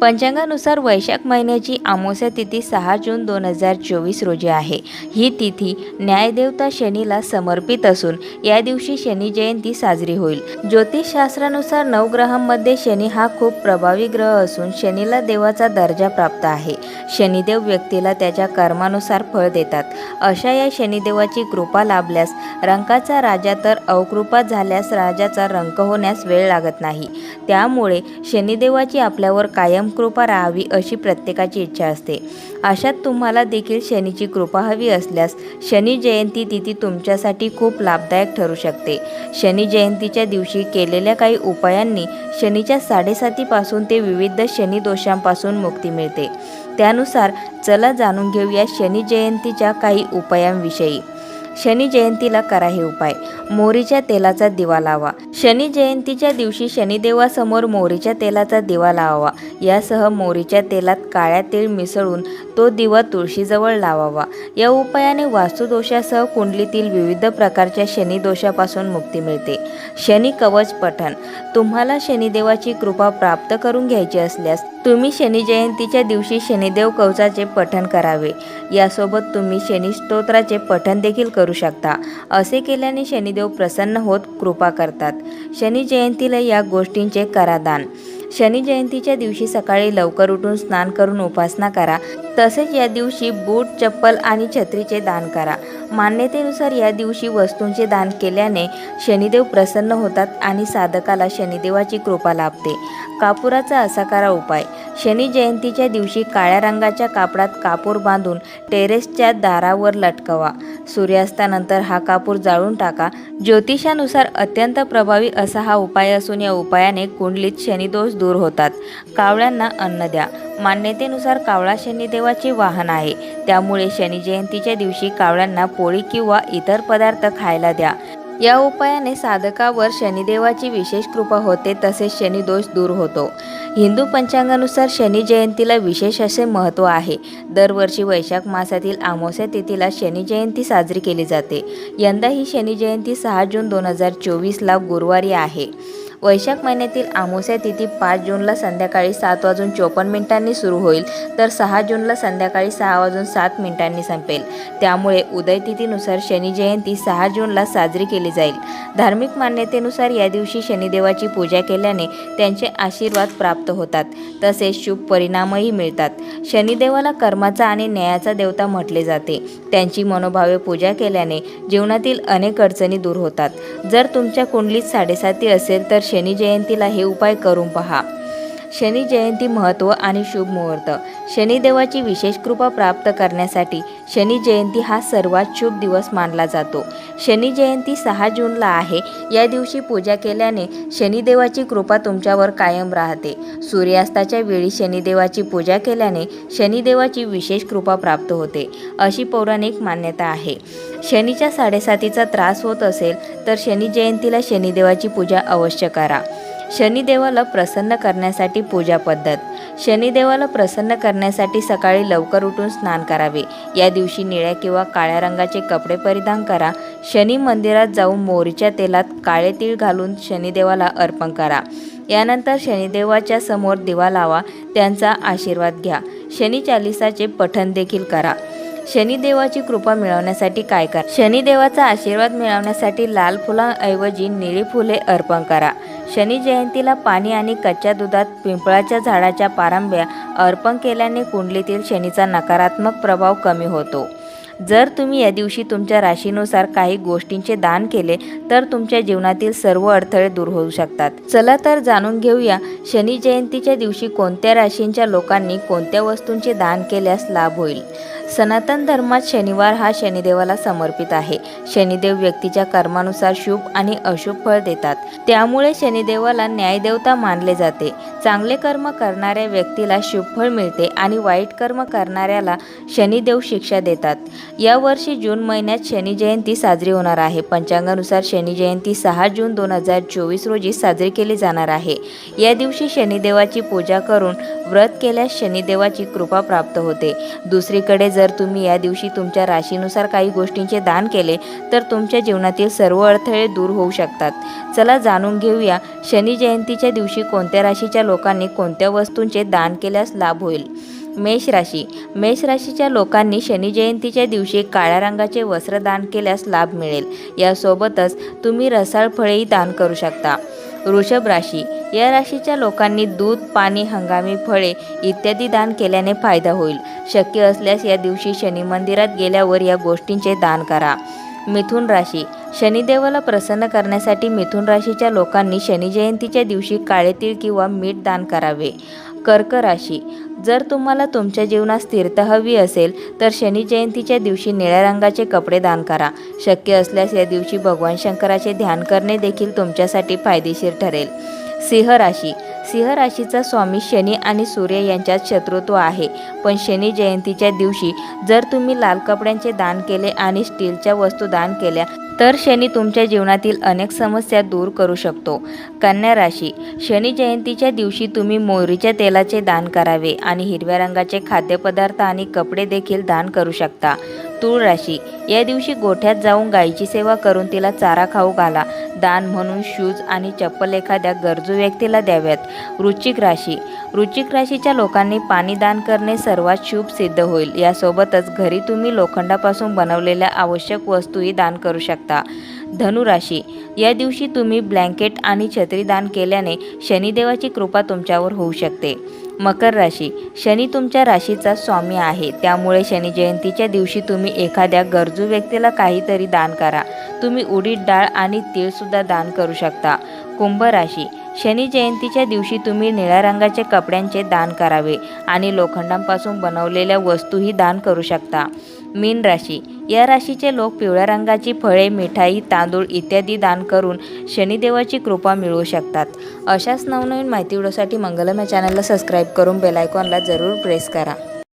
पंचांगानुसार वैशाख महिन्याची आमोस्या तिथी सहा जून दोन हजार चोवीस रोजी आहे. ही तिथी न्यायदेवता शनीला समर्पित असून या दिवशी शनी जयंती साजरी होईल. ज्योतिषशास्त्रानुसार नवग्रहांमध्ये शनी हा खूप प्रभावी ग्रह असून शनीला देवाचा दर्जा प्राप्त आहे. शनिदेव व्यक्तीला त्याच्या कर्मानुसार फळ देतात. अशा या शनिदेवाची कृपा लाभल्यास रंकाचा राजा तर अवकृपा झाल्यास राजाचा रंक होण्यास वेळ लागत नाही. त्यामुळे शनिदेवाची आपल्यावर कायम कृपा राहावी अशी प्रत्येकाची इच्छा असते. अशात तुम्हाला देखील शनीची कृपा हवी असल्यास शनी जयंती तिथी तुमच्यासाठी खूप लाभदायक ठरू शकते. शनी जयंतीच्या दिवशी केलेल्या काही उपायांनी शनीच्या साडेसातीपासून ते विविध शनी दोषांपासून मुक्ती मिळते. त्यानुसार चला जाणून घेऊया शनी जयंतीच्या काही उपायांविषयी. शनी जयंतीला करा हे उपाय. मोरीच्या तेलाचा दिवा लावा. शनी जयंतीच्या दिवशी शनिदेवासमोर मोरीच्या तेलाचा दिवा लावावा. यासह मोरीच्या तेलात काळ्या तेल मिसळून तो दिवा तुळशीजवळ लावावा. या उपायाने वास्तुदोषासह कुंडलीतील विविध प्रकारच्या शनिदोषापासून मुक्ती मिळते. शनी कवच पठण. तुम्हाला शनिदेवाची कृपा प्राप्त करून घ्यायची असल्यास तुम्ही शनी जयंतीच्या दिवशी शनिदेव कवचाचे पठण करावे. यासोबत तुम्ही शनी स्तोत्राचे पठण देखील करू शकता. असे केल्याने शनिदेव प्रसन्न होत कृपा करतात. शनी जयंतीला या गोष्टींचे करादान. शनी जयंतीच्या दिवशी सकाळी लवकर उठून स्नान करून उपासना करा. तसेच या दिवशी बूट चप्पल आणि छत्रीचे दान करा. मान्यतेनुसार या दिवशी वस्तूंचे दान केल्याने शनिदेव प्रसन्न होतात आणि साधकाला शनिदेवाची कृपा लाभते. कापुराचा असा करा उपाय. शनी जयंतीच्या दिवशी काळ्या रंगाच्या कापडात कापूर बांधून टेरेसच्या दारावर लटकवा. सूर्यास्तानंतर हा कापूर जाळून टाका. ज्योतिषानुसार अत्यंत प्रभावी असा हा उपाय असून या उपायाने कुंडलीत शनिदोष दूर होतात. कावळ्यांना अन्न द्या. मान्यतेनुसार कावळा शनिदेवाचे वाहन आहे. त्यामुळे शनी जयंतीच्या दिवशी कावळ्यांना पोळी किंवा इतर पदार्थ खायला द्या. या उपायाने साधकावर शनिदेवाची विशेष कृपा होते तसेच शनिदोष दूर होतो. हिंदू पंचांगानुसार शनी जयंतीला विशेष असे महत्त्व आहे. दरवर्षी वैशाख मासातील आमोस्या तिथीला शनी जयंती साजरी केली जाते. यंदा ही शनी जयंती सहा जून दोन हजार चोवीसला गुरुवारी आहे. वैशाख महिन्यातील आमोस्या तिथी पाच जूनला संध्याकाळी सात वाजून चोपन्न मिनिटांनी सुरू होईल तर सहा जूनला संध्याकाळी सहा वाजून सात मिनिटांनी संपेल. त्यामुळे उदय तिथीनुसार शनी जयंती सहा जूनला साजरी केली जाईल. धार्मिक मान्यतेनुसार या दिवशी शनिदेवाची पूजा केल्याने त्यांचे आशीर्वाद प्राप्त होतात तसेच शुभ परिणामही मिळतात. शनिदेवाला कर्माचा आणि न्यायाचा देवता म्हटले जाते. त्यांची मनोभावे पूजा केल्याने जीवनातील अनेक अडचणी दूर होतात. जर तुमच्या कुंडलीत साडेसाती असेल तर शनी जयंतीला हे उपाय करून पहा. शनी जयंती महत्त्व आणि शुभ मुहूर्त. शनिदेवाची विशेष कृपा प्राप्त करण्यासाठी शनी जयंती हा सर्वात शुभ दिवस मानला जातो. शनी जयंती सहा जूनला आहे. या दिवशी पूजा केल्याने शनिदेवाची कृपा तुमच्यावर कायम राहते. सूर्यास्ताच्या वेळी शनिदेवाची पूजा केल्याने शनिदेवाची विशेष कृपा प्राप्त होते अशी पौराणिक मान्यता आहे. शनीच्या साडेसातीचा त्रास होत असेल तर शनी जयंतीला शनिदेवाची पूजा अवश्य करा. शनिदेवाला प्रसन्न करण्यासाठी पूजा पद्धत. शनिदेवाला प्रसन्न करण्यासाठी सकाळी लवकर उठून स्नान करावे. या दिवशी निळ्या किंवा काळ्या रंगाचे कपडे परिधान करा. शनी मंदिरात जाऊन मोरीच्या तेलात काळे तीळ घालून शनिदेवाला अर्पण करा. यानंतर शनिदेवाच्या समोर दिवा लावा. त्यांचा आशीर्वाद घ्या. शनी चालिसाचे पठण देखील करा. शनिदेवाची कृपा मिळवण्यासाठी काय करा? शनिदेवाचा आशीर्वाद मिळवण्यासाठी लाल फुलांऐवजी निळी फुले अर्पण करा. शनी जयंतीला पाणी आणि कच्च्या दुधात पिंपळाच्या झाडाच्या पारंब्या अर्पण केल्याने कुंडलीतील शनीचा नकारात्मक प्रभाव कमी होतो. जर तुम्ही या दिवशी तुमच्या राशीनुसार काही गोष्टींचे दान केले तर तुमच्या जीवनातील सर्व अडथळे दूर होऊ शकतात. चला तर जाणून घेऊया शनी जयंतीच्या दिवशी कोणत्या राशींच्या लोकांनी कोणत्या वस्तूंचे दान केल्यास लाभ होईल? सनातन धर्मात शनिवार हा शनिदेवाला समर्पित आहे. शनिदेव व्यक्तीच्या कर्मानुसार शुभ आणि अशुभ फळ देतात. त्यामुळे शनिदेवाला न्यायदेवता मानले जाते. चांगले कर्म करणाऱ्या व्यक्तीला शुभ फळ मिळते आणि वाईट कर्म करणाऱ्याला शनिदेव शिक्षा देतात. यावर्षी जून महिन्यात शनी जयंती साजरी होणार आहे. पंचांगानुसार शनी जयंती सहा जून दोन हजार चोवीस रोजी साजरी केली जाणार आहे. या दिवशी शनिदेवाची पूजा करून व्रत केल्यास शनिदेवाची कृपा प्राप्त होते. दुसरीकडे जर तुम्ही या दिवशी तुमच्या राशीनुसार काही गोष्टींचे दान केले तर तुमच्या जीवनातील सर्व अडथळे दूर होऊ शकतात. चला जाणून घेऊया शनी जयंतीच्या दिवशी कोणत्या राशीच्या लोकांनी कोणत्या वस्तूंचे दान केल्यास लाभ होईल? मेष राशी. मेष राशीच्या लोकांनी शनी जयंतीच्या दिवशी काळ्या रंगाचे वस्त्र दान केल्यास लाभ मिळेल. यासोबतच तुम्ही रसाळ फळेही दान करू शकता. वृषभ राशी. या राशीच्या लोकांनी दूध पाणी हंगामी फळे इत्यादी दान केल्याने फायदा होईल. शक्य असल्यास या दिवशी शनी मंदिरात गेल्यावर या गोष्टींचे दान करा. मिथुन राशी. शनिदेवाला प्रसन्न करण्यासाठी मिथुन राशीच्या लोकांनी शनी जयंतीच्या दिवशी काळे तीळ किंवा मीठ दान करावे. कर्क राशी जर तुम्हाला तुमच्या जीवनात स्थिरता हवी असेल तर शनी जयंतीच्या दिवशी निळ्या रंगाचे कपडे दान करा. शक्य असल्यास या दिवशी भगवान शंकराचे ध्यान करणे देखील तुमच्यासाठी फायदेशीर ठरेल. सिंह राशी. सिंह राशीचा स्वामी शनी आणि सूर्य यांच्यात शत्रुत्व आहे. पण शनी जयंतीच्या दिवशी जर तुम्ही लाल कपड्यांचे दान केले आणि स्टीलच्या वस्तू दान केल्या तर शनी तुमच्या जीवनातील अनेक समस्या दूर करू शकतो. कन्या राशी. शनी जयंतीच्या दिवशी तुम्ही मोहरीच्या तेलाचे दान करावे आणि हिरव्या रंगाचे खाद्यपदार्थ आणि कपडे देखील दान करू शकता. तूळ राशी या दिवशी गोठ्यात जाऊन गायीची सेवा करून तिला चारा खाऊ घाला. दान म्हणून शूज आणि चप्पल एखाद्या गरजू व्यक्तीला द्याव्यात. वृश्चिक राशी. वृश्चिक राशीच्या लोकांनी पाणी दान करणे सर्वात शुभ सिद्ध होईल. यासोबतच घरी तुम्ही लोखंडापासून बनवलेल्या आवश्यक वस्तूही दान करू शकता. धनुराशी या दिवशी तुम्ही ब्लँकेट आणि छत्री दान केल्याने शनिदेवाची कृपा तुमच्यावर होऊ शकते. मकर राशी. शनी तुमच्या राशीचा स्वामी आहे. त्यामुळे शनी जयंतीच्या दिवशी तुम्ही एखाद्या गरजू व्यक्तीला काहीतरी दान करा. तुम्ही उडीद डाळ आणि तीळसुद्धा दान करू शकता. कुंभ राशी. शनी जयंतीच्या दिवशी तुम्ही निळ्या रंगाच्या कपड्यांचे दान करावे आणि लोखंडांपासून बनवलेल्या वस्तूही दान करू शकता. मीन राशी. या राशीचे लोक पिवळ्या रंगाची फळे मिठाई तांदूळ इत्यादी दान करून शनिदेवाची कृपा मिळवू शकतात. अशाच नवनवीन माहिती व्हिडिओसाठी मंगलम या चॅनलला सबस्क्राईब करून बेलायकॉनला जरूर प्रेस करा.